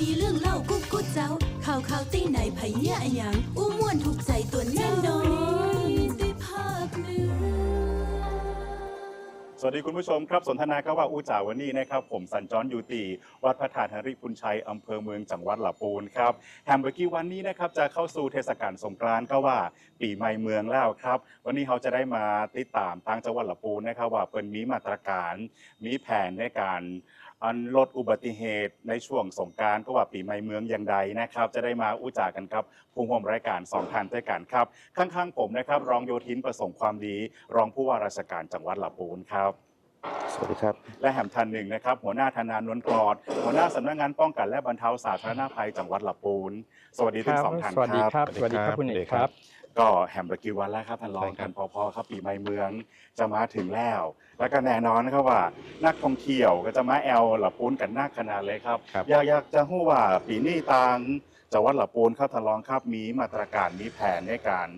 มีเรื่องเล่ากุ๊กกุ๊กเจ้า ข่าวข่าวตีไหนไผเนี่ยอะหยังอู้ม่วนถูกใจตัวแน่นอนสวัสดีคุณผู้ชมครับสนทนาก็ว่าอูจ่าวันนี้นะครับผมสัญจรอยู่ตีวัดพระธาตุหริพุนชัยอำเภอเมืองจังหวัดลำพูนครับแฮมเบอร์กี้วันนี้นะครับจะเข้าสู่เทศกาลสงกรานต์ก็ว่าปีใหม่เมืองแล้วครับ วันนี้เขาจะได้มาติดตามทางจังหวัดลำพูนนะครับว่าเปิ่นมีมาตรการมีแผนในการ อันลดอุบัติเหตุในช่วงสงกรารก็ว่าปีใหม่เมืองอย่างใดนะครับ จะได้มาอู้จากันครับผู้ร่วมรายการสองท่านด้วยกันครับ ข้างๆผมนะครับรองโยธินประสงค์ความดี รองผู้ว่าราชการจังหวัดลำพูนครับสวัสดีครับ และแหมทันหนึ่งนะครับ หัวหน้าธนานนท์กรอด หัวหน้าสำนักงานป้องกันและบรรเทาสาธารณภัยจังหวัดลำพูน สวัสดีทั้งสองท่านสวัสดีคครัรับบสวัสดีครับคุณเอกครับ ก็แฮมเบอร์กิววันแล้วครับท่านรองใช่ครักับนพอๆครับปีใหม่เมืองจะมาถึงแล้ว แล้วก็แน่นอนนะครับว่า นักท่องเที่ยวก็จะมาแอลลำพูนกันนักขนาดเลยครับครับอยากอยากจะรู้ว่าปีนี้ตางจังหวัดลำพูนครับท่านรองครับมีมาตรการมีแผนในการ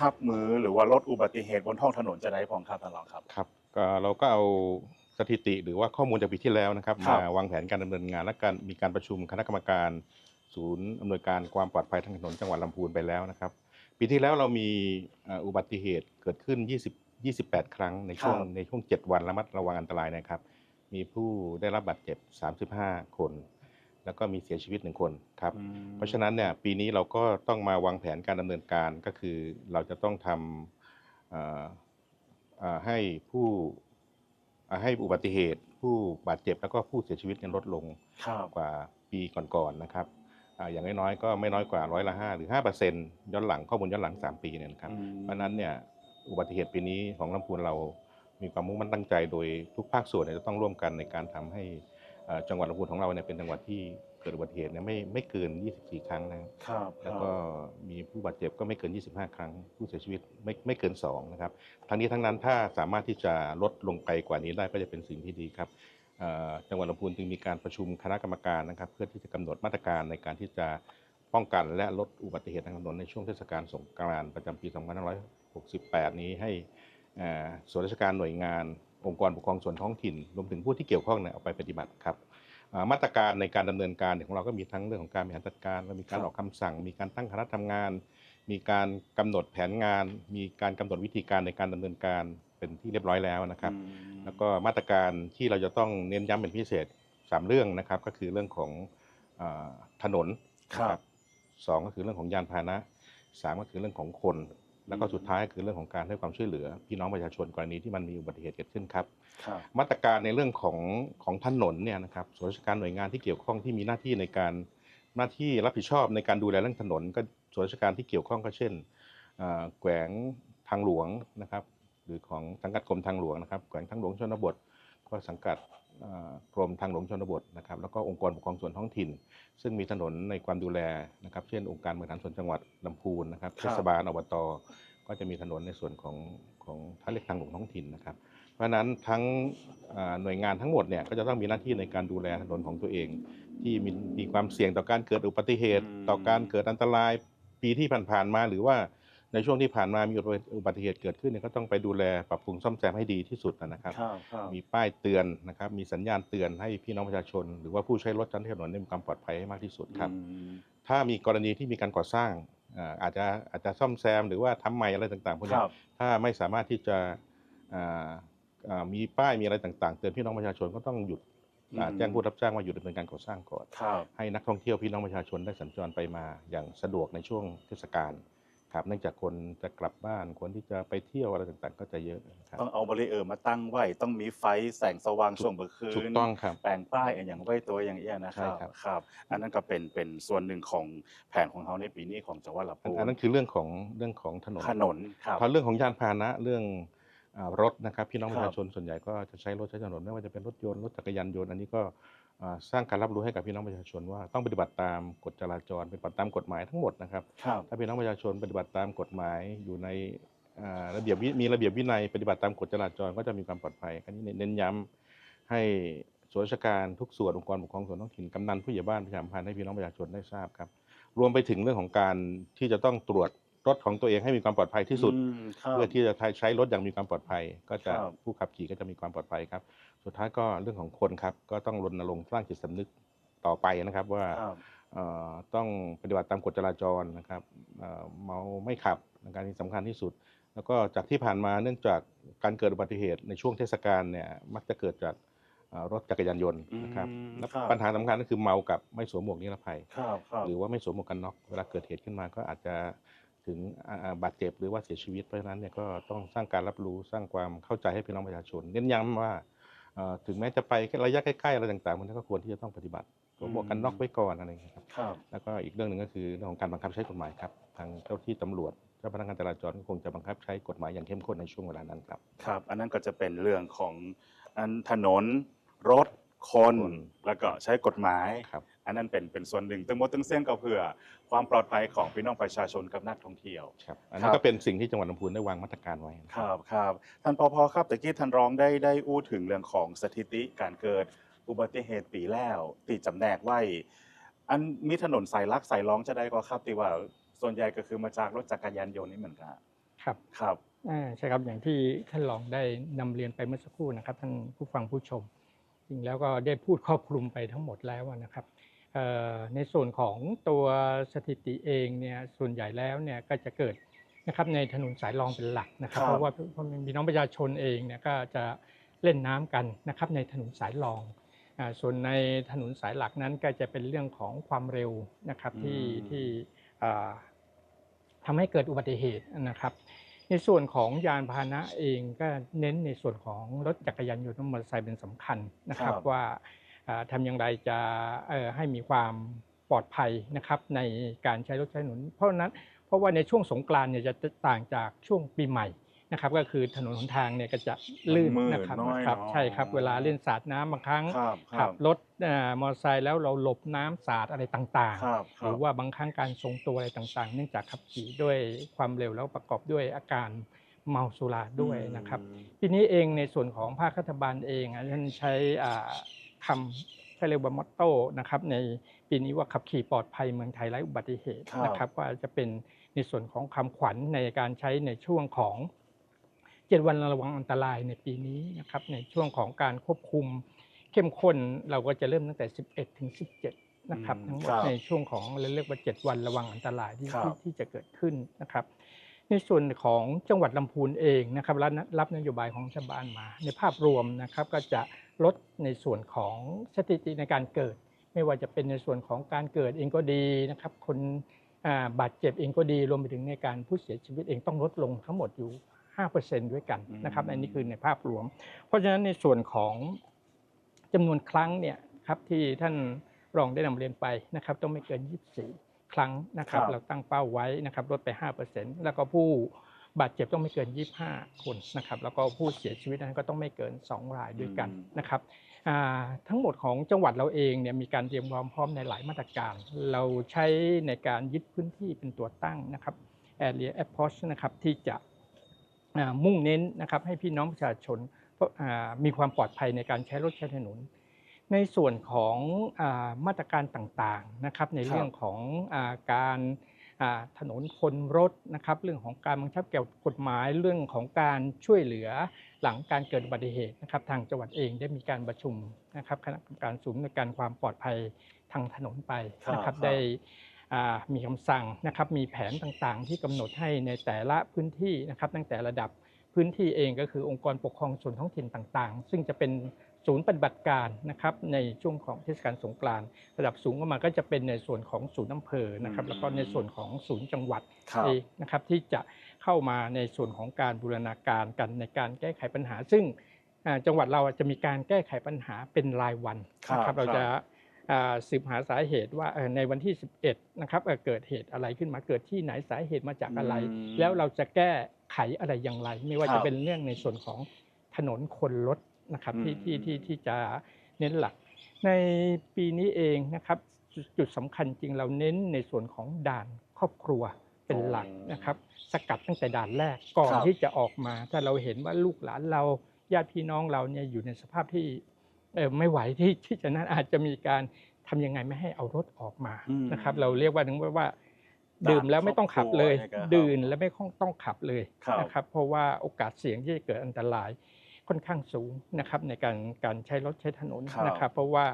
รับมือหรือว่าลดอุบัติเหตุบนท้องถนนจะได้พองครับท่านรองครับครับก็เราก็เอาสถิติหรือว่าข้อมูลจากปีที่แล้วนะครับครับมาวางแผนการดำเนินงานและการมีการประชุมคณะกรรมการ ศูนย์อำนวยการความปลอดภัยทางถนนจังหวัดลำพูนไปแล้วนะครับ ปีที่แล้วเรามีเอ่ออุบัติเหตุเกิดขึ้น 20 28 ครั้งในช่วงครับในช่วง 7 วันระมัดระวังอันตรายนะครับ มีผู้ได้รับบาดเจ็บ 35 คน แล้วก็มีเสียชีวิตหนึ่งคนครับอืมเพราะฉะนั้นเนี่ยปีนี้เราก็ต้องมาวางแผนการดำเนินการก็คือเราจะต้องทำเอ่อเอ่อให้ผู้เอ่อให้อุบัติเหตุ ผู้บาดเจ็บแล้วก็ผู้เสียชีวิตเนี่ยลดลงครับกว่าปีก่อนๆนะครับ อ่าอย่างน้อยๆก็ไม่น้อยกว่าร้อยละห้าหรือห้าเปอร์เซ็นต์ย้อนหลังข้อมูลย้อนหลังสามปีเนี่ยนะครับอืมเพราะฉะนั้นเนี่ยอุบัติเหตุปีนี้ของลำพูนเรามีความมุ่งมั่นตั้งใจโดยทุกภาคส่วนเนี่ยจะต้องร่วมกันในการทำให้เอ่อจังหวัดลำพูนของเราเนี่ยเป็นจังหวัดที่เกิดอุบัติเหตุเนี่ยไม่ไม่เกิน 24 ครั้งนะครับครับแล้วก็มีผู้บาดเจ็บก็ไม่เกิน 25 ครั้ง ผู้เสียชีวิตไม่ไม่เกิน 2 นะครับ ทั้งนี้ทั้งนั้นถ้าสามารถที่จะลดลงไปกว่านี้ได้ก็จะเป็นสิ่งที่ดีครับเอ่อ จังหวัดลำพูนจึงมีการประชุมคณะกรรมการนะครับ เพื่อที่จะกำหนดมาตรการในการที่จะป้องกันและลดอุบัติเหตุทางถนนในช่วงเทศกาลสงกรานต์ประจำปี 2568 นี้ให้ส่วนราชการหน่วยงาน องค์กรปกครองส่วนท้องถิ่น รวมถึงผู้ที่เกี่ยวข้องเนี่ยเอาไปปฏิบัติครับมาตรการในการดำเนินการเนี่ยของเราก็มีทั้งเรื่องของการบริหารจัดการมีการออกคำสั่ง มีการตั้งคณะทำงาน มีการกำหนดแผนงาน มีการกำหนดวิธีการในการดำเนินการ เป็นที่เรียบร้อยแล้วนะครับอืมแล้วก็มาตรการที่เราจะต้องเน้นย้ำเป็นพิเศษสามเรื่องนะครับ ก็คือเรื่องของอาถนนนะครับสองก็คือเรื่องของยานพาหนะสามก็คือเรื่องของคน แล้วก็สุดท้ายก็คือเรื่องของการให้ความช่วยเหลือ พี่น้องประชาชนกรณีที่มันมีอุบัติเหตุเกิดขึ้นครับครับมาตรการในเรื่องของของถนนเนี่ยนะครับส่วนราชการหน่วยงานที่เกี่ยวข้องที่มีหน้าที่ในการหน้าที่รับผิดชอบในการดูแลเรื่องถนน ก็ส่วนราชการที่เกี่ยวข้องก็เช่นอ่าแขวงทางหลวงนะครับ หรือของสังกัดกรมทางหลวงนะครับแขวงทางหลวงชนบท ก็สังกัดอ่ากรมทางหลวงชนบทนะครับแล้วก็องค์กรปกครองส่วนท้องถิ่น ซึ่งมีถนนในความดูแลนะครับ เช่นองค์การบริหารส่วนจังหวัดลำพูนนะครับครับเทศบาลอบตก็จะมีถนนในส่วนของของท่าเรียกทางหลวงท้องถิ่นนะครับ เพราะฉะนั้นทั้งอ่าหน่วยงานทั้งหมดเนี่ยก็จะต้องมีหน้าที่ในการดูแลถนนของตัวเอง ที่มีมีความเสี่ยงต่อการเกิดอุบัติเหตุอืมต่อการเกิดอันตรายปีที่ผ่านๆมา หรือว่า ในช่วงที่ผ่านมามีอุบัติเหตุเกิดขึ้นเนี่ยก็ต้องไปดูแลปรับปรุงซ่อมแซมให้ดีที่สุดนะครับครับครับมีป้ายเตือนนะครับ มีสัญญาณเตือนให้พี่น้องประชาชน หรือว่าผู้ใช้รถใช้ถนนได้มีความปลอดภัยให้มากที่สุดครับอืมถ้ามีกรณีที่มีการก่อสร้างอ่าอาจจะอาจจะซ่อมแซมหรือว่าทำใหม่อะไรต่างๆพวกคนี้รับถ้าไม่สามารถที่จะอ่าอ่ามีป้ายมีอะไรต่างๆ เตือนพี่น้องประชาชนก็ต้องหยุดอ่าอืมแจ้งผู้รับจ้างว่าหยุดดำเนินการก่อสร้างก่อนครับให้นักท่องเที่ยวพี่น้องประชาชนได้สัญจรไปมาอย่างสะดวกในช่วงเทศกาล ครับเนื่องจากคนจะกลับบ้านคนที่จะไปเที่ยวอะไรต่างๆ ก็จะเยอะนะครับ ต้องเอาบริเออร์มาตั้งไว้ ต้องมีไฟแสงสว่างช่วงเมื่อคืนถูกต้องครับแปลงป้ายอย่างไว้ตัวอย่างเอี้ยนะครับใช่ครับ ครับ อันนั้นก็เป็นเป็นส่วนหนึ่งของแผนของเขาในปีนี้ของจังหวัดลำอันพูนอันนั้นคือเรื่องของเรื่องของถนนถนนครับพอเรื่องของยานพาหนะเรื่องอารถนะครับพี่น้องคปรับระชาชนส่วนใหญ่ก็จะใช้รถใช้ถนนไม่ว่าจะเป็นรถยนต์รถจักรยานยนต์อันนี้ก็อ่า สร้างการรับรู้ให้กับพี่น้องประชาชนว่าต้องปฏิบัติตามกฎจราจรปฏิบัติตามกฎหมายทั้งหมดนะครับครับ ถ้าพี่น้องประชาชนปฏิบัติตามกฎหมายอยู่ในอ่าระเบียบวิมีระเบียบวินัยปฏิบัติตามกฎจราจรก็จะมีความปลอดภัยอันนี้เน้นย้ำให้ส่วนราชการทุกส่วนองค์กรปกครองส่วนท้องถิ่นกำนันผู้ใหญ่บ้านประชาสัมพันธ์ให้พี่น้องประชาชนได้ทราบครับ รวมไปถึงเรื่องของการที่จะต้องตรวจรถของตัวเองให้มีความปลอดภัยที่สุดอืมครับเพื่อที่จะใช้รถอย่างมีความปลอดภัย ก็จะครับผู้ขับขี่ก็จะมีความปลอดภัยครับ สุดท้ายก็เรื่องของคนครับ ก็ต้องรณรงค์สร้างจิตสำนึกต่อไปนะครับว่าครับเอ่อต้องปฏิบัติตามกฎจราจรนะครับเอ่อเมาไม่ขับในการที่สำคัญที่สุด แล้วก็จากที่ผ่านมาเนื่องจากการเกิดอุบัติเหตุในช่วงเทศกาลเนี่ยมักจะเกิดจากเอ่อรถจักรยานยนต์นะครับอืมและครับปัญหาสำคัญก็คือเมากับไม่สวมหมวกนิรภัยครับครับหรือว่าไม่สวมหมวกกันน็อกเวลาเกิดเหตุขึ้นมาก็อาจจะถึงอ่าอ่าบาดเจ็บหรือว่าเสียชีวิตเพราะฉะนั้นเนี่ยก็ต้องสร้างการรับรู้สร้างความเข้าใจให้พี่น้องประชาชน เน้นย้ำว่าเอ่อ ถึงแม้จะไปแค่ระยะใกล้ๆอะไรต่างๆ มันก็ควรที่จะต้องปฏิบัติสวมหมวกกันน็อกไว้ก่อนอะไรอย่างเงี้ยครับครับ แล้วก็อีกเรื่องหนึ่งก็คือเรื่องของการบังคับใช้กฎหมายครับ ทางเจ้าที่ตำรวจเจ้าพนักงานจราจรก็คงจะบังคับใช้กฎหมายอย่างเข้มข้นในช่วงเวลานั้นครับ ครับ อันนั้นก็จะเป็นเรื่องของอันถนนรถ คนคนแล้วก็ใช้กฎหมายครับอันนั้นเป็นเป็นส่วนหนึ่งตึงหมดตึงเส้นก็เพื่อความปลอดภัยของพี่น้องประชาชนกับนักท่องเที่ยวครับอันคนี้รับก็เป็นสิ่งที่จังหวัดลำพูนได้วางมาตรการไว้นะคครับรับครับท่านปอพครับตะกี้ท่านรองได้ได้อู้ถึงเรื่องของสถิติการเกิดอุบัติเหตุปีแล้วตีจำแนกไว้ อันมีถนนสายลักสายร้องจะได้ก็ครับตีว่าส่วนใหญ่ก็คือมาจากรถจักรยานยนต์นี่เหมือนกันครับครับอ่าใช่ครับอย่างที่ท่านรองได้นำเรียนไปเมื่อสักครู่นะครับท่านผู้ฟังผู้ชม จริงแล้วก็ได้พูดครอบคลุมไปทั้งหมดแล้วนะครับเอ่อในส่วนของตัวสถิติเองเนี่ยส่วนใหญ่แล้วเนี่ยก็จะเกิดนะครับในถนนสายรองเป็นหลักนะครับครับเพราะว่าพี่น้องประชาชนเองเนี่ยก็จะเล่นน้ำกันนะครับในถนนสายรองอ่าส่วนในถนนสายหลักนั้นก็จะเป็นเรื่องของความเร็วนะครับที่ที่อ่าทำให้เกิดอุบัติเหตุนะครับ ในส่วนของยานพาหนะเองก็เน้นในส่วนของรถจักรยานยนต์และมอเตอร์ไซค์เป็นสำคัญนะครับครับว่าอ่าทำอย่างไรจะเอ่อให้มีความปลอดภัยนะครับในการใช้รถใช้ถนนเพราะฉะนั้นเพราะว่าในช่วงสงกรานต์เนี่ยจะต่างจากช่วงปีใหม่ นะครับ ก็คือถนนหนทางเนี่ยก็จะลื่นมืดนะครับน้อยครับเนอะใช่ครับเวลาเล่นสาดน้ำบางครั้งครับคขัรับบรถเอ่อมอเตอร์ไซค์แล้วเราหลบน้ำสาดอะไรต่างๆครับคหรัรืบอว่าบางครั้งการทรงตัวอะไรต่างๆ เนื่องจากขับขี่ด้วยความเร็วแล้วประกอบด้วยอาการเมาสุราด้วยนะครับทีนี้เองในส่วนของภาครัฐบาลเองอะท่านใช้อ่าคำเขาเรียกว่ามอตโต้นะครับในปีนี้ว่าขับขี่ปลอดภัยเมืองไทยไร้อุบัติเหตุครับนะครับว่าจะเป็นในส่วนของคำขวัญในการใช้ในช่วงของ เจ็ดวันระวังอันตรายในปีนี้นะครับในช่วงของการควบคุมเข้มข้นเราก็จะเริ่มตั้งแต่ 11 ถึง 17 นะครับอืมทั้งหมคดรับในช่วงของเราเรียกว่า 7 วันระวังอันตรายที่ครับที่ที่จะเกิดขึ้นนะครับ ในส่วนของจังหวัดลำพูนเองนะครับรับรับนโยบายของรัฐบาลมา ในภาพรวมนะครับก็จะลดในส่วนของสถิติในการเกิด ไม่ว่าจะเป็นในส่วนของการเกิดเองก็ดีนะครับคนอ่าบาดเจ็บเองก็ดีรวมไปถึงในการผู้เสียชีวิตเองต้องลดลงทั้งหมดอยู่ 5%ด้วยกันนะครับอืมอันนี้คือในภาพรวม เพราะฉะนั้นในส่วนของจำนวนครั้งเนี่ยครับที่ท่านรองได้นำเรียนไปนะครับ ต้องไม่เกิน 24 ครั้งนะครับครับ เราตั้งเป้าไว้นะครับลดไป 5%แล้วก็ผู้บาดเจ็บต้องไม่เกิน 25 คนนะครับแล้วก็ผู้เสียชีวิตนั้นก็ต้องไม่เกิน 2 รายด้วยกันนะครับอ่าทั้งหมดของจังหวัดเราเองเนี่ยมีการเตรียมความพร้อมในหลายมาตรการ เราใช้ในการยึดพื้นที่เป็นตัวตั้งนะครับ area approach นะครับที่จะอ่า มุ่งเน้นนะครับให้พี่น้องประชาชนอ่ามีความปลอดภัยในการใช้รถใช้ถนน ในส่วนของอามาตรการต่างๆนะครับในครับเรื่องของอาการอ่าถนนคนรถนะครับเรื่องของการบังคับเกี่ยวกับกฎหมายเรื่องของการช่วยเหลือหลังการเกิดอุบัติเหตุนะครับทางจังหวัดเองได้มีการประชุมนะครับคณะกรรมการศูนย์ในวยการความปลอดภัยทางถนนไปนะคครัรับบได้อ่า มีคำสั่งนะครับมีแผนต่างๆ ที่กำหนดให้ในแต่ละพื้นที่นะครับตั้งแต่ระดับพื้นที่เองก็คือองค์กรปกครองส่วนท้องถิ่นต่างๆ ซึ่งจะเป็นศูนย์ปฏิบัติการนะครับในช่วงของเทศกาลสงกรานต์ระดับสูงก็มาก็จะเป็นในส่วนของศูนย์อำเภอนะครับอืมแล้วก็ในส่วนของศูนย์จังหวัดครับเองนะครับที่จะเข้ามาในส่วนของการบูรณาการกันในการแก้ไขปัญหา ซึ่งอ่าจังหวัดเราจะมีการแก้ไขปัญหาเป็นรายวันนะคครัรับบเราครับจะอ่า สืบหาสาเหตุว่าเอ่อในวันที่ 11นะครับเอ่อเกิดเหตุอะไรขึ้นมาเกิดที่ไหนสาเหตุมาจากอะไรอืมแล้วเราจะแก้ไขอะไรอย่างไร ไม่ว่าครัจะบเป็นเรื่องในส่วนของถนนคนรถนะครับที่อืมที่ที่ที่จะเน้นหลัก ในปีนี้เองนะครับจุดจุดสำคัญจริงเราเน้นในส่วนของด่านครอบครัวเป็นหลักนะครับ สกัดตั้งแต่ด่านแรกก่อนครับที่จะออกมา ถ้าเราเห็นว่าลูกหลานเราญาติพี่น้องเราเนี่ยอยู่ในสภาพที่เออ ไม่ไหวที่ที่จะนั้นอาจจะมีการทำยังไงไม่ให้เอารถออกมาอืมนะครับ เราเรียกว่าถึงว่าด่านดื่มแล้วไม่ต้องขับเลยครอบครัวเนี่ยก็ดื่มแล้วไม่ต้องขับเลยครับนะครับ เพราะว่าโอกาสเสี่ยงที่จะเกิดอันตรายค่อนข้างสูงนะครับในการการใช้รถใช้ถนนครับนะครับ เพราะว่า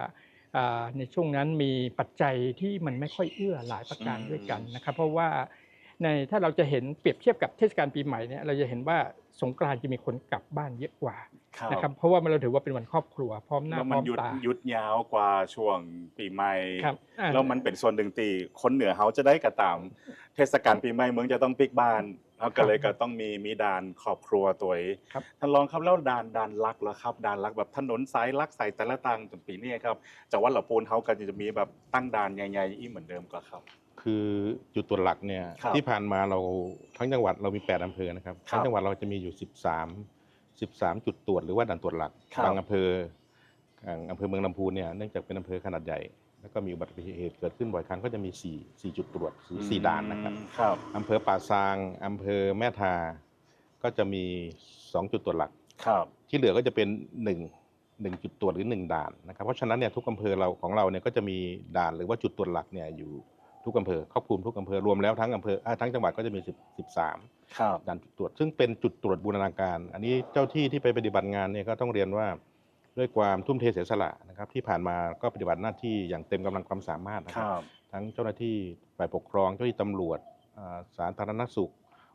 อ่าในช่วงนั้นมีปัจจัยที่มันไม่ค่อยเอื้อหลายประการอืมด้วยกันนะครับ เพราะว่า ในถ้าเราจะเห็นเปรียบเทียบกับเทศกาลปีใหม่เนี่ยเราจะเห็นว่าสงกรานต์จะมีคนกลับบ้านเยอะกว่าครับ นะครับเพราะว่ามันเราถือว่าเป็นวันครอบครัวพร้อมหน้าแล้วพมัร้นอมหยุดตาหยุดยาวกว่าช่วงปีใหม่ ครับอ่า แล้วมันเป็นส่วนหนึ่งตีคนเหนือเขาจะได้กระตามเทศกาลปีใหม่เมืองจะต้องปิกบ้านเขาก็เลยก็ต้องมีมีด่านครอบครัวตัวเองครับ ท่านรองครับแล้วด่านด่านลักแล้วครับด่านลักแบบถนนสายลักสายแต่ละต่างจนปีนี้ครับจังหวัดลำพูนเขาก็จะมีแบบตั้งด่านใหญ่ๆอีกเหมือนเดิมก็ครับ คือจุดตรวจหลักเนี่ยครับที่ผ่านมาเราทั้งจังหวัดเรามี 8 อำเภอนะครับครับทั้งจังหวัดเราจะมีอยู่ 13 13 จุดตรวจหรือว่าด่านตรวจหลักครับ บางอำเภออย่างอำเภอเมืองลำพูนเนี่ยเนื่องจากเป็นอำเภอขนาดใหญ่ แล้วก็มีอุบัติเหตุเกิดขึ้นบ่อยครั้งก็จะมี4 4จุดตรวจหรือ4ด่านนะครับอืมครับ อำเภอป่าซางอำเภอแม่ทา ก็จะมี 2 จุดตรวจหลัก ครับ ที่เหลือก็จะเป็น1 1จุดตรวจหรือ 1 ด่านนะครับ เพราะฉะนั้นเนี่ยทุกอำเภอเราของเราเนี่ยก็จะมีด่านหรือว่าจุดตรวจหลักเนี่ยอยู่ ทุกอำเภอครอบคลุมทุกอำเภอรวมแล้วทั้งอำเภออ่าทั้งจังหวัดก็จะมี 10 13ครับด่านจุดตรวจซึ่งเป็นจุดตรวจบูรณาการ อันนี้เจ้าที่ที่ไปปฏิบัติงานเนี่ยก็ต้องเรียนว่าด้วยความทุ่มเทเสียสละนะครับที่ผ่านมาก็ปฏิบัติหน้าที่อย่างเต็มกำลังความสามารถนะคครับรับทั้งเจ้าหน้าที่ฝ่ายปกครองเจ้าหน้าที่ตำรวจอ่าสาธารณสุ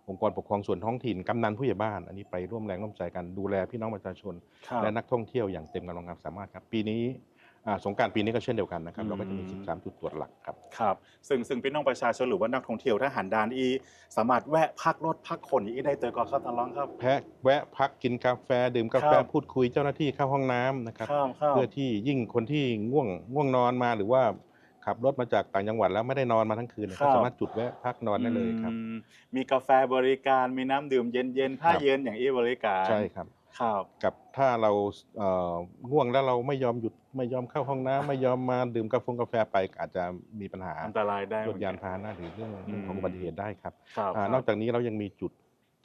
ข องค์กรปกครองส่วนท้องถิ่นกำนันผู้ใหญ่บ้าน อันนี้ไปร่วมแรงร่วมใจกันดูแลพี่น้องประชาชนครับและนักท่องเที่ยวอย่างเต็มกำลังความสามารถครับปีนี้อ่า สงกรารปีนี้ก็เช่นเดียวกันนะครับอืมเราก็จะมี 13 จุดตรวจหลักครับ ครับ ซึ่งซึ่งพี่น้องประชาชนหรือว่านักท่องเที่ยวถ้าหันดานอี สามารถแวะพักรถพักคนอีได้เจอก่อนครับท่านรองครับแพะแวะพักกินกาแฟดื่มกาแฟครับพูดคุยเจ้าหน้าที่เข้าห้องน้ำนะครับครับครับเพื่อที่ยิ่งคนที่ง่วงง่วงนอนมาหรือว่าขับรถมาจากต่างจังหวัดแล้วไม่ได้นอนมาทั้งคืนเนี่ยครัก็บสามารถจุดแวะพักนอนได้เลยครับอืมมีกาแฟบริการมีน้ำดื่มเย็นๆผ้าครับเย็นอย่างอีบริการใช่ครับครับกับถ้าเราเอ่อง่วงแล้วเราไม่ยอมหยุด ไม่ยอมเข้าห้องน้ำไม่ยอมมาดื่มกาแฟกาแฟไปอาจจะมีปัญหาอันตรายได้รถยานพาหนะหรือเรื่องเรื่องของอืมอุบัติเหตุได้ครับครับอ่านอกจากนี้เรายังมีจุด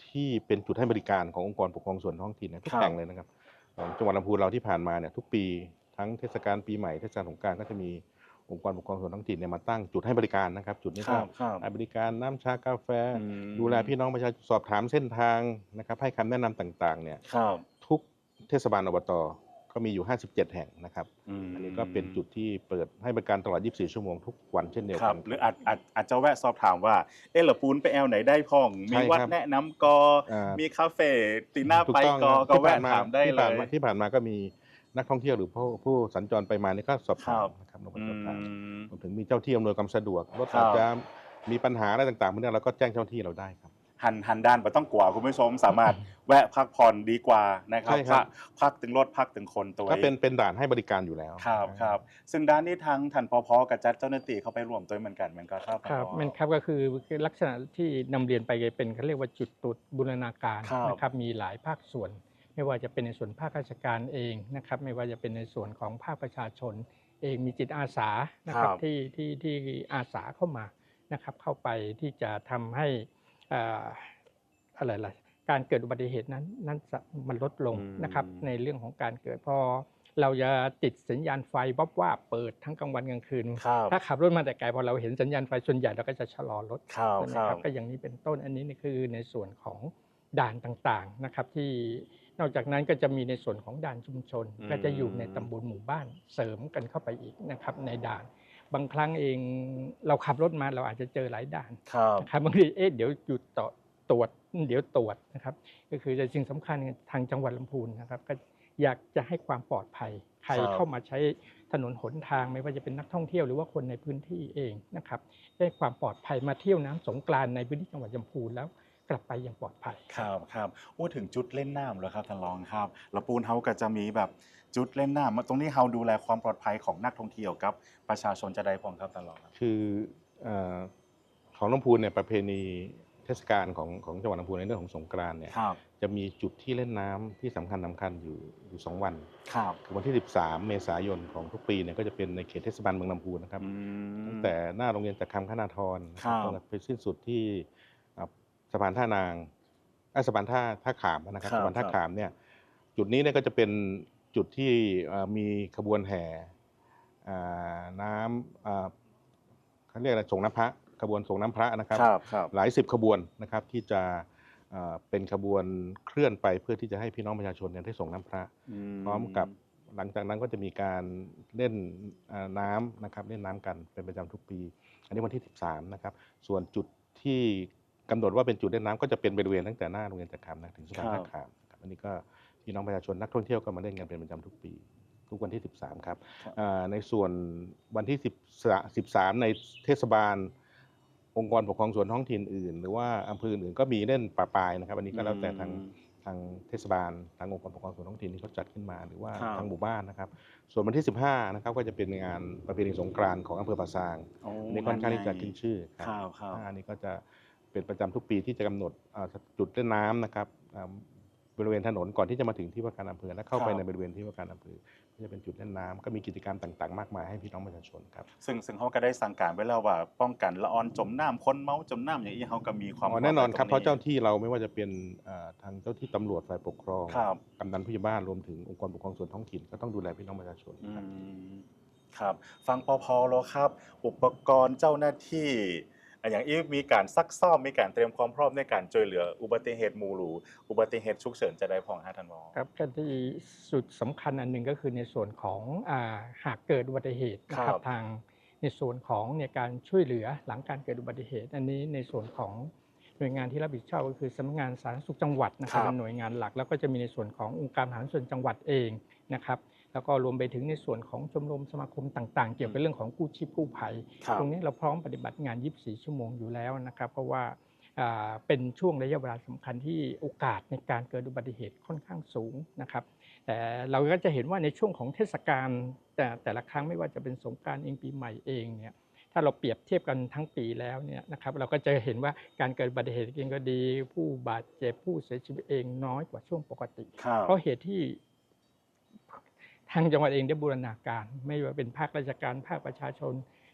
ที่เป็นจุดให้บริการขององค์กรปกครองส่วนท้องถิ่นนะทุกครับแห่งเลยนะครับของจังหวัดลำพูนเราที่ผ่านมาเนี่ยทุกปีทั้งเทศกาลปีใหม่เทศกาลสงกรารก็จะมีองค์กรปกครองส่วนท้องถิ่นเนี่ยมาตั้งจุดให้บริการนะครับ จุดนี้คก็รับครับให้บริการน้ำชากาแฟอืมดูแลพี่น้องประชาชนสอบถามเส้นทางนะครับให้คำแนะนำต่างๆเนี่ยครับทุกเทศบาลอบต ก็มีอยู่ 57 แห่งนะครับมอันนี้ก็เป็นจุดที่เปิดให้บริการตลอด 24 ชั่วโมงทุกวันเช่นเดียวครักับนหรืออาจอาจอาจจะแวะสอบถามว่า เออละปูนไปแอลไหนได้พ่อง มีใช่วัดครับแนะนำกออ่ามีมีคาเฟ่ตีหน้าถูกไปต้องกอครับก็ที่แวะผ่านมาถามได้ที่เลผ่านมายที่ผ่านมาก็มีนักท่องเที่ยวหรือผู้ผู้สัญจรไปมานี่ก็สอบถามนะครับลงไปอืสอบถามมรวมถึงมีเจ้าที่อำนวยความสะดวกรถครับอาจจะมีปัญหาอะไรต่างๆพวกนี้เราก็แจ้งเจ้าหน้าที่เราได้ครับ หันหันด้านไปต้องกลัวคุณผู้ชมสามารถแวะพักผ่อนดีกว่านะครับใช่ครับ พักพักถึงรถพักถึงคนตัวก็เอเป็นงเป็นด่านให้บริการอยู่แล้วครับครับซึ่งด้านนี้ทางทันปพกับจัดเจ้าหน้าที่เข้าไปร่วมตัวเหมือนกันเหมือนกันครับครับอ๋อมันครับก็คือคือลักษณะที่นำเรียนไปเป็นเขาเรียกว่าจุดตรวจบูรณาการครับนะครับมีหลายภาคส่วน ไม่ว่าจะเป็นในส่วนภาคราชการเองนะครับไม่ว่าจะเป็นในส่วนของภาคประชาชน เองมีจิตอาสานะครับครับ ที่ที่ที่อาสาเข้ามานะครับเข้าไปที่จะทำให้ อ่าอะไรล่ะการเกิดอุบัติเหตุนั้นนั้นจะมันลดลงอืมนะครับ ในเรื่องของการเกิดพอเราจะติดสัญญาณไฟวับว่าบเปิดทั้งกลางวันกลางคืนครับถ้าขับรถมาแต่ไกลพอเราเห็นสัญญาณไฟส่วนใหญ่เราก็จะชะลอรถครับใช่ไหมครัครับบก็อย่างนี้เป็นต้นอันนี้นี่คือในส่วนของด่านต่างๆนะครับ ที่นอกจากนั้นก็จะมีในส่วนของด่านชุมชนอืมก็จะอยู่ในตำบลหมู่บ้านเสริมกันเข้าไปอีกนะครับในด่าน บางครั้งเองเราขับรถมาเราอาจจะเจอหลายด่านครับนะครับบางทีเอ๊ะเดี๋ยวหยุดต่อตรวจเดี๋ยวตรวจนะครับ ก็คือแต่สิ่งสำคัญทางจังหวัดลำพูนนะครับ ก็อยากจะให้ความปลอดภัย ใครครับเข้ามาใช้ถนนหนทางไม่ว่าจะเป็นนักท่องเที่ยวหรือว่าคนในพื้นที่เองนะครับได้ความปลอดภัยมาเที่ยวน้ำสงกรานต์ในพื้นที่จังหวัดลำพูนแล้ว กลับไปอย่างปลอดภัย ครับครับพูดถึงจุดเล่นน้ำแล้วครับท่านรองครับแล้วปูนเฮาก็จะมีแบบจุดเล่นน้ำตรงนี้เฮาดูแลความปลอดภัยของนักท่องเที่ยวครับ ประชาชนจะได้พองครับท่านรองครับ คือเอ่อของลำพูนเนี่ยประเพณีเทศกาลของของจังหวัดลำพูนในเรื่องของสงกรานต์เนี่ยครับจะมีจุดที่เล่นน้ำที่สำคัญสคัญอยู่อยู่สองวันครับคือวันที่ 13 เมษายนของทุกปีเนี่ยก็จะเป็นในเขตเทศบาลเมืองลำพูนนะครับ อืม ตั้งแต่หน้าโรงเรียนจักรคำคณาธรนะคครัรับบไปสิ้นสุดที่อ่า สะพานท่านางเอ้ยสะพานท่าท่าขามนะครับครับสะพานท่าครับขามเนี่ยจุดนี้เนี่ยก็จะเป็นจุดที่อ่ามีขบวนแห่อ่าน้ำอ่าเขาเรียกอะไรส่งน้ำพระขบวนส่งน้ำพระนะครับครับครับหลายสิบขบวนนะครับที่จะอ่าเป็นขบวนเคลื่อนไปเพื่อที่จะให้พี่น้องประชาชนเนี่ยได้ส่งน้ำพระ พร้อมกับหลังจากนั้นก็จะมีการเล่นอ่าน้ำนะครับเล่นน้ำกันเป็นประจำทุกปี อันนี้วันที่ 13 นะครับ ส่วนจุดที่ กำหนดว่าเป็นจุดเล่นน้ำก็จะเป็นบริเวณตั้งแต่หน้าโรงเรียนจักรามนะถึงสะพานครับท่าขามนะครับอันนี้ก็พี่น้องประชาชนนักท่องเที่ยวก็มาเล่นกันเป็นประจำทุกปี ทุกวันที่ 13 ครับครับอ่าในส่วนวันที่10 13 ในเทศบาล องค์กรปกครองส่วนท้องถิ่นอื่น หรือว่าอำเภออื่นก็มีเล่นป่าปลายนะครับ อันนี้ก็แล้วแต่ทางอืมทางเทศบาลทางองค์กรปกครองส่วนท้องถิ่นที่เขาจัดขึ้นมาหรือว่าครับทางหมู่บ้านนะครับ ส่วนวันที่ 15 นะครับก็จะเป็นงานประเพณีสงกรานต์ของอำเภอป่าซางโอ้อันนี้ค่อนข้างที่จะขึ้นชื่อคครับรับครับอ่าอันนี้ก็จะ เป็นประจำทุกปีที่จะกำหนดอ่าจุดเล่นน้ำนะครับอ่าบริเวณถนนก่อนที่จะมาถึงที่ว่าการอำเภอและเข้าไปครับในบริเวณที่ว่าการอำเภอก็จะเป็นจุดเล่นน้ำก็มีกิจกรรมต่างๆ มากมายให้พี่น้องประชาชนครับซึ่งซึ่งเขาก็ได้สั่งการไว้แล้วว่าป้องกันละออนจมน้ำคนเมาจมน้ำอย่างนี้เขาก็มีความอ๋อแน่นอนครับปเพลดราะภัยเจ้าที่เราไม่ว่าจะเป็นอ่าทางเจ้าที่ตำรวจฝ่ายปกครองครับกำนันผู้ใหญ่บ้านรวมถึงองค์กรปกครองส่วนท้องถิ่นก็ต้องดูแลพี่น้องประชาชนอืครับมครับ ฟังพอพอแล้วครับ อุปกรณ์เจ้าหน้าที่ อะอย่างอีมีการซักซ่อมมีการเตรียมความพร้อมในการช่วยเหลืออุบัติเหตุหมู่หรูอุบัติเหตุฉุกเฉินจะได้พองห้าทันวอครับก็ที่สุดสำคัญอันหนึ่งก็คือในส่วนของอาหากเกิดอุบัติเหตุนะคครัรับบทางในส่วนของเนี่ยการช่วยเหลือหลังการเกิดอุบัติเหตุ อันนี้ในส่วนของหน่วยงานที่รับผิดชอบก็คือสำนักงานสาธารณสุขจังหวัดนะครับครับเป็นหน่วยงานหลักแล้วก็จะมีในส่วนขององค์การบริหารส่วนจังหวัดเองนะครับ แล้วก็รวมไปถึงในส่วนของชมรมสมาคมต่างๆ เกี่ยวกับเรื่องของกู้ชีพกู้ภัยครับตรงนี้เราพร้อมปฏิบัติงาน 24 ชั่วโมงอยู่แล้วนะครับ เพราะว่าอ่าเป็นช่วงระยะเวลาสำคัญที่โอกาสในการเกิดอุบัติเหตุค่อนข้างสูงนะครับแต่เราก็จะเห็นว่าในช่วงของเทศกาลแต่แต่ละครั้งไม่ว่าจะเป็นสงกรารเองปีใหม่เองเนี่ยถ้าเราเปรียบเทียบกันทั้งปีแล้วเนี่ยนะครับเราก็จะเห็นว่าการเกิดอุบัติเหตุเองก็ดี ผู้บาดเจ็บผู้เสียชีวิตเองน้อยกว่าช่วงปกติครับเพราะเหตุที่ ทางจังหวัดเองได้บูรณาการ ไม่ว่าเป็นภาคราชการภาคประชาชน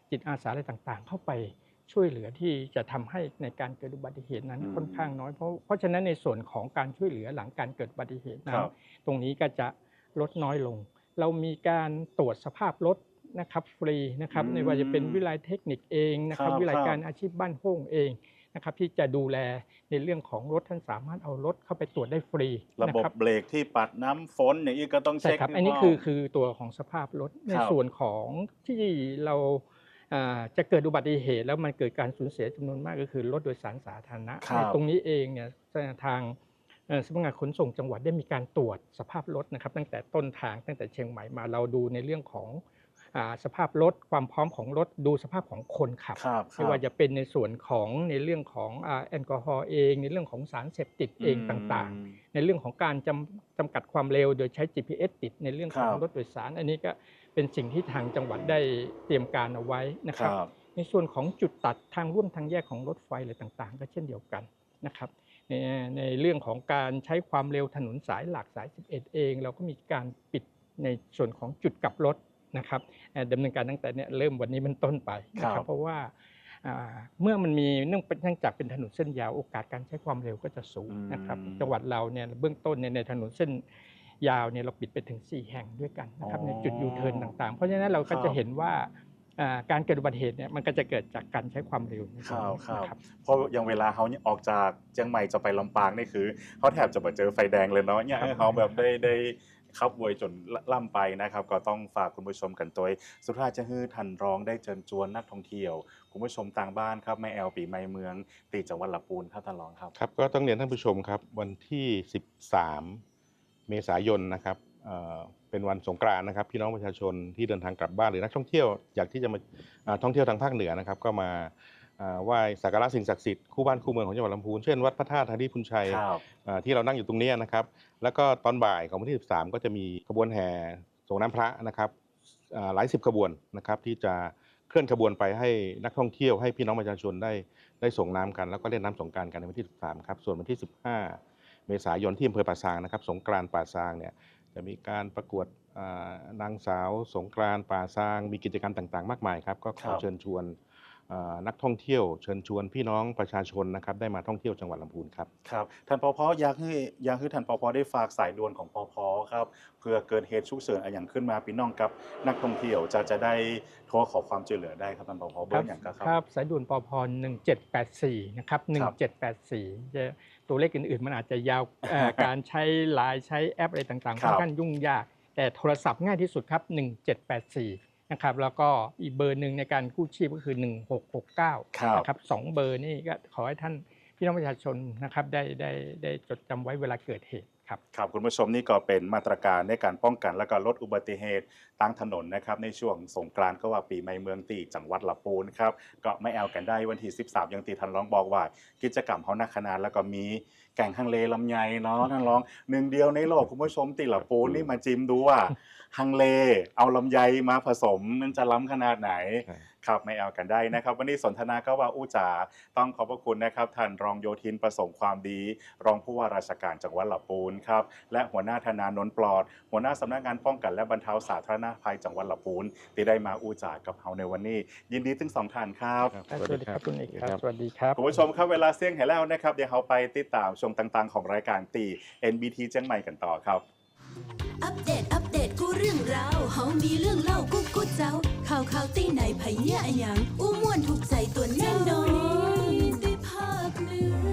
จิตอาสาอะไรต่างๆ เข้าไปช่วยเหลือที่จะทำให้ในการเกิดอุบัติเหตุนั้นอืมค่อนข้างน้อยเพราะเพราะฉะนั้นในส่วนของการช่วยเหลือหลังการเกิดอุบัติเหตุนั้คนรับตรงนี้ก็จะลดน้อยลง เรามีการตรวจสภาพรถนะครับฟรีนะครับอืมไม่ว่าจะเป็นวิไลเทคนิคเองนะครับครับวิไลครับการอาชีพบ้านโฮงเอง นะครับที่จะดูแลในเรื่องของรถท่านสามารถเอารถเข้าไปตรวจได้ฟรีระนะบบครับเบรกที่ปัดน้ำฝนอย่างนี้ก็ต้องใช่เช็คครับให้อันนี้พร้คือคือตัวของสภาพรถในครับส่วนของที่เราอ่าจะเกิดอุบัติเหตุแล้วมันเกิดการสูญเสียจำนวนมากก็คือรถโดยสารสาธารณะครับในตรงนี้เองเนี่ยทางเอ่อสำนักงานขนส่งจังหวัดได้มีการตรวจสภาพรถนะครับ ตั้งแต่ต้นทางตั้งแต่เชียงใหม่มาเราดูในเรื่องของอ่า สภาพรถความพร้อมของรถดูสภาพของคนขับครับไม่ว่าจะเป็นในส่วนของในเรื่องของอ่าแอลกอฮอล์เอง ในเรื่องของสารเสพติดเองต่างๆ ในเรื่องของการจำจำกัดความเร็วโดยใช้ GPS ติดในเรื่องของครับรถโดยสาร อันนี้ก็เป็นสิ่งที่ทางจังหวัดได้เตรียมการเอาไว้นะๆคครัรับบในส่วนของจุดตัดทางร่วมทางแยกของรถไฟอะไรต่างๆ ก็เช่นเดียวกันนะครับในในเรื่องของการใช้ความเร็วถนนสายหลักสาย 11 เอง เราก็มีการปิดในส่วนของจุดกลับรถ นะครับเอ่อดำเนินการตั้งแต่เนี่ยเริ่มวันนี้เป็นต้นไปนะคครัรับบเพราะว่าอ่าเมื่อมันมีเนื่องเนื่องจากเป็นถนนเส้นยาวโอกาสการใช้ความเร็วก็จะสูงนะครับอืมจังหวัดเราเนี่ยเบื้องต้นเนี่ยในถนนเส้นยาวเนี่ยเราปิดไปถึง 4 แห่งด้วยกันนะครับอ๋อในจุดยูเทิร์นต่างๆ เพราะฉะนั้นเราก็ครัจะบเห็นว่าอ่าการเกิดอุบัติเหตุเนี่ยมันก็จะเกิดจากการใช้ความเร็วในตครงรับนี้ครับนะครับเพราะอย่างเวลาเขาออกจากเชียงใหม่จะไปลำปางนี่คือเขาแทบจะมาเจอไฟแดงเลยเนาะเนี่ยครับให้เขาแบบได้ได้ ขับวยจนล่ำไปนะครับ ก็ต้องฝากคุณผู้ชมกันตัวสุดท้ายจะฮือทันร้องได้เชิญชวนนักท่องเที่ยว คุณผู้ชมต่างบ้านครับแม่แอลปีใหม่เมือง ตีจังหวัดลำปูนครับท่านรองครับครับก็ต้องเรียนท่านผู้ชมครับ วันที่ 13 เมษายนนะครับเเป็นวันสงกรานต์นะครับพี่น้องประชาชนที่เดินทางกลับบ้านหรือนักท่องเที่ยวอยากที่จะมาท่องเที่ยวทางภาคเหนือนะครับ ก็มา ไหว้สักการะสิ่งศักดิ์สิทธิ์คู่บ้านคู่เมืองของจังหวัดลำพูนเช่นวัดพระธาตุธารีพุนชัยครับอ่าที่เรานั่งอยู่ตรงเนี้ยนะครับ แล้วก็ตอนบ่ายของวันที่ 13 ก็จะมีขบวนแห่ส่งน้ำพระนะครับอ่าหลายสิบขบวนนะครับที่จะเคลื่อนขบวนไปให้นักท่องเที่ยวให้พี่น้องประชาชนได้ได้ส่งน้ำกัน แล้วก็เล่นน้ำสงกรารกันในวันที่ 13 ครับ ส่วนวันที่ 15 เมษายนที่อำเภอป่าซางนะครับ สงกรานต์ป่าซางเนี่ยจะมีการประกวดอ่านางสาวสงกรานต์ป่าซาง มีกิจกรรมต่างๆ มากมายครับก็ขครัอบ เชิญชวนอ่า นักท่องเที่ยวเชิญชวนพี่น้องประชาชนนะครับได้มาท่องเที่ยวจังหวัดลำพูนครับครับท่านปอพอยากให้อยากให้ท่านปอพอได้ฝากสายด่วนของปอพอครับเพื่อเกิดเหตุฉุกเฉินอะไรอย่างขึ้นมาพี่น้องกับนักท่องเที่ยวจะจะได้โทรขอความช่วยเหลือได้ครับท่านปอพอเบอร์อย่างก็ครับครับสายด่วนปพ1784นะครับครับ1784จะตัวเลขอื่นๆ มันอาจจะยาวเอ่อการใช้ไลน์ใช้แอปอะไรต่างๆครัค่อบนข้างยุ่งยากแแต่โทรศัพท์ง่ายที่สุดครับ 1784 นะครับแล้วก็อีกเบอร์หนึ่งในการกู้ชีพก็คือ 1669ครับนะครับสองเบอร์นี่ก็ขอให้ท่านพี่น้องประชาชนนะครับได้ได้ได้จดจำไว้เวลาเกิดเหตุครับครับคุณผู้ชมนี่ก็เป็นมาตรการในการป้องกันและก็ลดอุบัติเหตุทางถนนนะครับในช่วงสงกรานต์ก็ว่าปีใหม่เมืองตีจังหวัดลำพูนครับก็ไม่แอลกันได้วันที่ 13 ยังตีทันร้องบอกว่า กิจกรรมเขานักขนาดแล้วก็มีแก่งฮังเลลำไยเนาะท่านร้องหนึ่งเดียวในโลกคุณผู้ชมตีลำพูนนี่มาจิ้มดูว่า ฮังเล เอาลำไยมาผสมมันจะล้ำขนาดไหนครับครับไม่เอากันได้นะครับ วันนี้สนทนาก็ว่าอู้จ๋าต้องขอบพระคุณนะครับท่านรองโยธินประสงค์ความดี รองผู้ว่าราชการจังหวัดลำพูนครับและหัวหน้าธนานนท์ปลอด หัวหน้าสำนักงานป้องกันและบรรเทาสาธารณภัยจังหวัดลำพูนที่ได้มาอู้จ๋ากับเฮาในวันนี้ ยินดีทั้งสองท่านครับครับสวัสดีครับคุณเอกครับสวัสดีครับคุณผู้ชมครับเวลาเสี่ยงเห็นแล้วนะครับเดี๋ยวเราไปติดตามชมต่างๆ ของรายการตี NBT เชียงใหม่กันต่อครับอัปเดตอัปเดตกูเรื่องราวเฮามีเรื่องเล่ากุ๊กกุ๊กเจ้า ข่าวข่าวตี้ไหนไผเนี่ยอะหยังอู้ม่วนถูกใจตัวแน่นอนที่ภาคหนือ